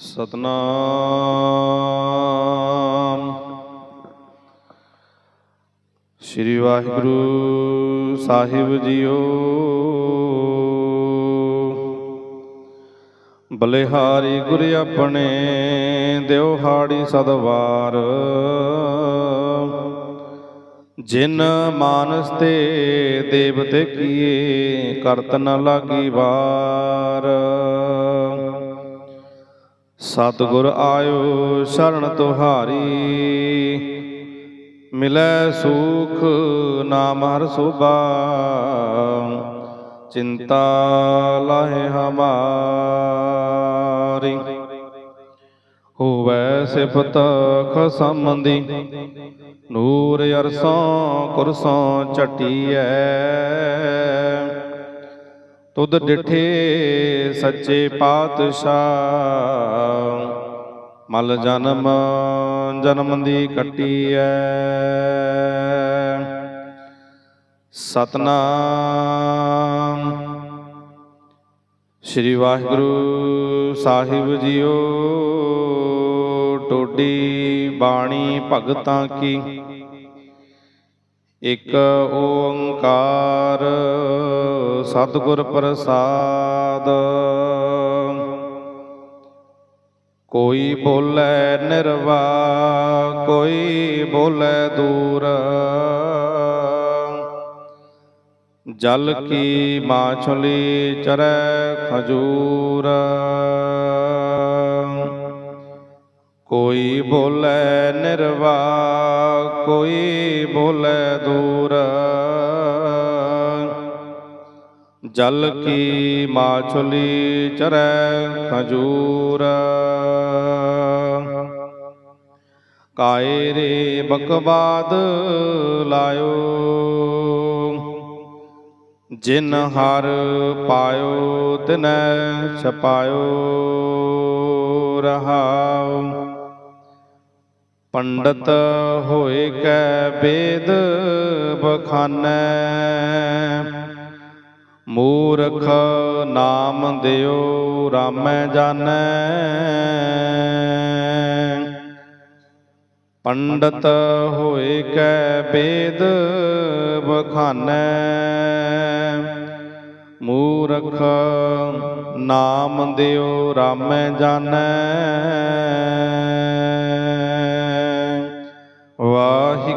ਸਤਨਾਮ। ਸ੍ਰੀ ਵਾਹਿਗੁਰੂ ਸਾਹਿਬ ਜੀਓ। ਬਲਿਹਾਰੀ ਗੁਰ ਆਪਣੇ ਦਿਓ ਹਾੜੀ ਸਦਵਾਰ। ਜਿਨ ਮਾਨਸ ਤੇ ਦੇਵਤੇ ਕੀਏ, ਕਰਤ ਨ ਲਾਗੀ ਵਾਰ। ਸਤਿਗੁਰ ਆਇਓ ਸ਼ਰਨ ਤੁਹਾਰੀ। ਮਿਲੈ ਸੁਖ ਨਾਮ ਹਰ ਸੋਭਾ ਚਿੰਤਾ ਲਾਹੇ ਹਮਾਰੀ। ਹੋਵੈ ਸਿਫਤ ਖਸਮੰਦੀ ਨੂਰ ਅਰਸੋਂ ਕੁਰਸੋਂ ਚਟੀਐ ਤੁਧ ਡਿਠੇ ਸੱਚੇ ਪਾਤਸ਼ਾਹ, ਮਲ ਜਨਮ ਜਨਮ ਦੀ ਕੱਟੀ ਕੱਟੀਐ। ਸਤਨਾਮ। ਸ੍ਰੀ ਵਾਹਿਗੁਰੂ ਸਾਹਿਬ ਜੀਓ, ਟੋਡੀ ਬਾਣੀ ਭਗਤਾਂ ਕੀ। ਇਕ ਓੰਕਾਰ ਸਤਿਗੁਰ ਪ੍ਰਸਾਦ। ਕੋਈ ਬੋਲੇ ਨਿਰਵਾ, ਕੋਈ ਬੋਲੇ ਦੂਰ। ਜਲ ਕੀ ਮਾਛਲੀ ਚਰੈ ਖਜੂਰ। ਕੋਈ ਬੋਲੇ ਨਿਰਵਾ, ਕੋਈ ਬੋਲੇ ਦੂਰ। ਜਲ ਕੀ ਮਾਛਲੀ ਚਰੈ ਖਜੂਰ। ਕਾਏ ਰੇ ਬਕਵਾਦ ਲਾਇਓ, ਜਿਨ ਹਰ ਪਾਇਓ, ਤਿਨੈ ਛਪਾਇਓ ਰਹਾਉ ਪੰਡਤ ਹੋਏ ਕੈ ਵੇਦ ਬਖਾਨੈ। ਮੂਰਖ ਨਾਮ ਦਿਓ, ਰਾਮੈ ਜਾਣੈ। ਪੰਡਤ ਹੋਏ ਕੈ ਵੇਦ ਬਖਾਨੈ। ਮੂਰਖ ਨਾਮ ਦਿਓ, ਰਾਮੈ ਜਾਣੈ।